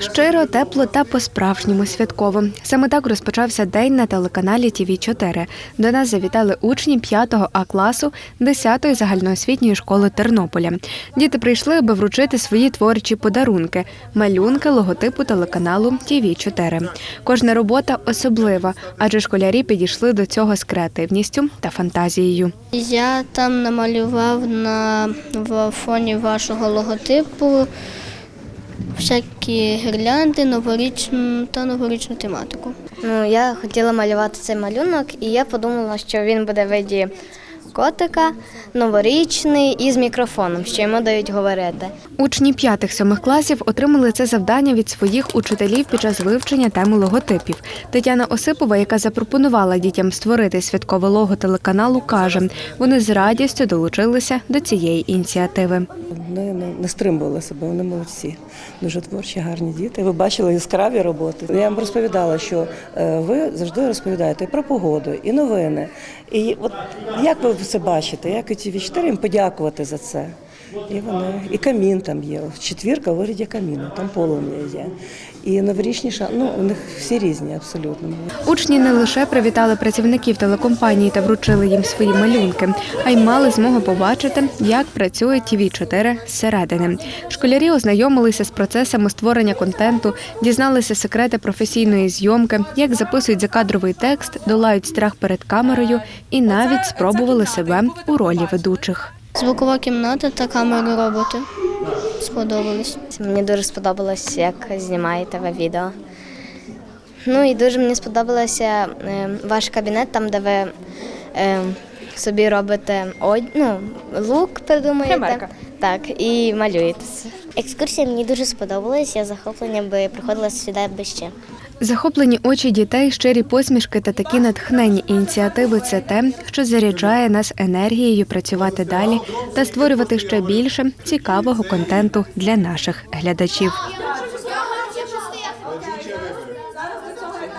Щиро, тепло та по-справжньому святково. Саме так розпочався день на телеканалі тв 4 До нас завітали учні 5 А класу 10-ї загальноосвітньої школи Тернополя. Діти прийшли, аби вручити свої творчі подарунки, малюнки логотипу телеканалу тв 4 Кожна робота особлива, адже школярі підійшли до цього з креативністю та фантазією. Я там намалював на фоні вашого логотипу всякі гірлянди, новорічну та новорічну тематику. Ну, я хотіла малювати цей малюнок, і я подумала, що він буде виді котика, новорічний і з мікрофоном, що йому дають говорити. Учні 5-7 класів отримали це завдання від своїх учителів під час вивчення теми логотипів. Тетяна Осипова, яка запропонувала дітям створити святкове лого телеканалу, каже, вони з радістю долучилися до цієї ініціативи. Вони не, стримували себе, вони молодці. Дуже творчі, гарні діти. Ви бачили яскраві роботи. Я вам розповідала, що е, ви завжди розповідаєте і про погоду, і новини. І от як ви як і ті 4 їм подякувати за це. І вони, і камін там є. Четвірка у вигляді каміну, там полум'я є. І новорічні ша- ну у них всі різні абсолютно. Учні не лише привітали працівників телекомпанії та вручили їм свої малюнки, а й мали змогу побачити, як працює тв 4 зсередини. Школярі ознайомилися з процесами створення контенту, дізналися секрети професійної зйомки, як записують закадровий текст, долають страх перед камерою і навіть спробували себе у ролі ведучих. Звукова кімната та камеру роботи сподобались. Мені дуже сподобалось, як знімаєте ви відео. Ну і дуже мені сподобалося е, ваш кабінет, там, де ви е, собі робите од... ну, лук, придумаєте. Так, і малюєте. Екскурсія мені дуже сподобалась, я захоплення би приходила сюди би ще. Захоплені очі дітей, щирі посмішки та такі натхненні ініціативи це те, що заряджає нас енергією працювати далі та створювати ще більше цікавого контенту для наших глядачів.